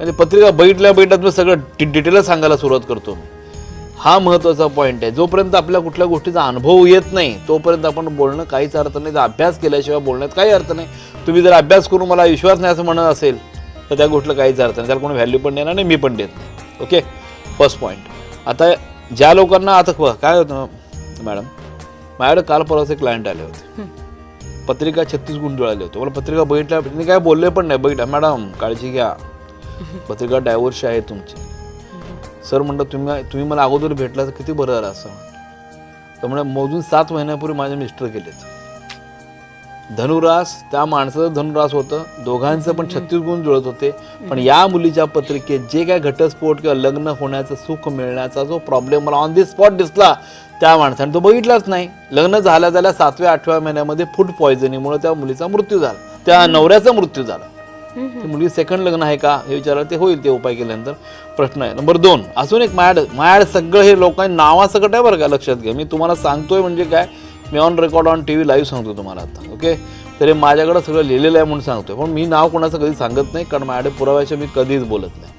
आणि पत्रिका बघितल्या बघितल्यात मी सगळं डि डिटेलच सांगायला सुरुवात करतो मी. हा महत्त्वाचा पॉईंट आहे. जोपर्यंत आपल्या कुठल्या गोष्टीचा अनुभव येत नाही तोपर्यंत आपण बोलणं काहीच अर्थ नाही. जर अभ्यास केल्याशिवाय बोलण्यात काही अर्थ नाही. तुम्ही जर अभ्यास करून मला विश्वास नाही असं म्हणत असेल तर त्या गोष्टीला काहीच अर्थ नाही. त्याला कोणी व्हॅल्यू पण देणार नाही मी पण देत नाही. ओके फर्स्ट पॉईंट आता ज्या लोकांना आता काय होतं मॅडम माझ्याकडे काल परवाच एक क्लायंट आले होते. पत्रिका छत्तीस गुण जुळाले होते. मला पत्रिका बघितल्या काय बोलले पण नाही. बघितलं मॅडम काळजी घ्या. पत्रिका डायव्हर्सी आहे तुमची. सर म्हणलं तुम्ही तुम्ही मला अगोदर भेटला तर किती बरं झालं असं. तर म्हणजे मोजून सात महिन्यापूर्वी माझे मिस्टर गेलेत. धनुरास त्या माणसाचं धनुरास होतं. दोघांचं पण छत्तीस गुण जुळत होते. पण या मुलीच्या पत्रिकेत जे काय घटस्फोट किंवा लग्न होण्याचं सुख मिळण्याचा जो प्रॉब्लेम मला ऑन दी स्पॉट दिसला त्या माणसाने तो बघितलाच नाही. लग्न झाल्या झाल्या सातव्या आठव्या महिन्यामध्ये फूड पॉयझनिंगमुळे त्या मुलीचा मृत्यू झाला. त्या नवऱ्याचा मृत्यू झाला. ती मुलगी सेकंड लग्न आहे का हे विचारलं ते होईल ते उपाय केल्यानंतर प्रश्न आहे. नंबर दोन अजून एक मायाड मायाड सगळं हे लोकांनी नावासकट आहे बरं का लक्षात घ्या. मी तुम्हाला सांगतोय म्हणजे काय मी on record on T V live सांगतो तुम्हाला आता ओके तर हे सगळं लिहिलेलं आहे म्हणून सांगतोय. पण मी नाव कोणाचं कधी सांगत नाही कारण माझ्याकडे पुराव्याच्या मी कधीच बोलत नाही.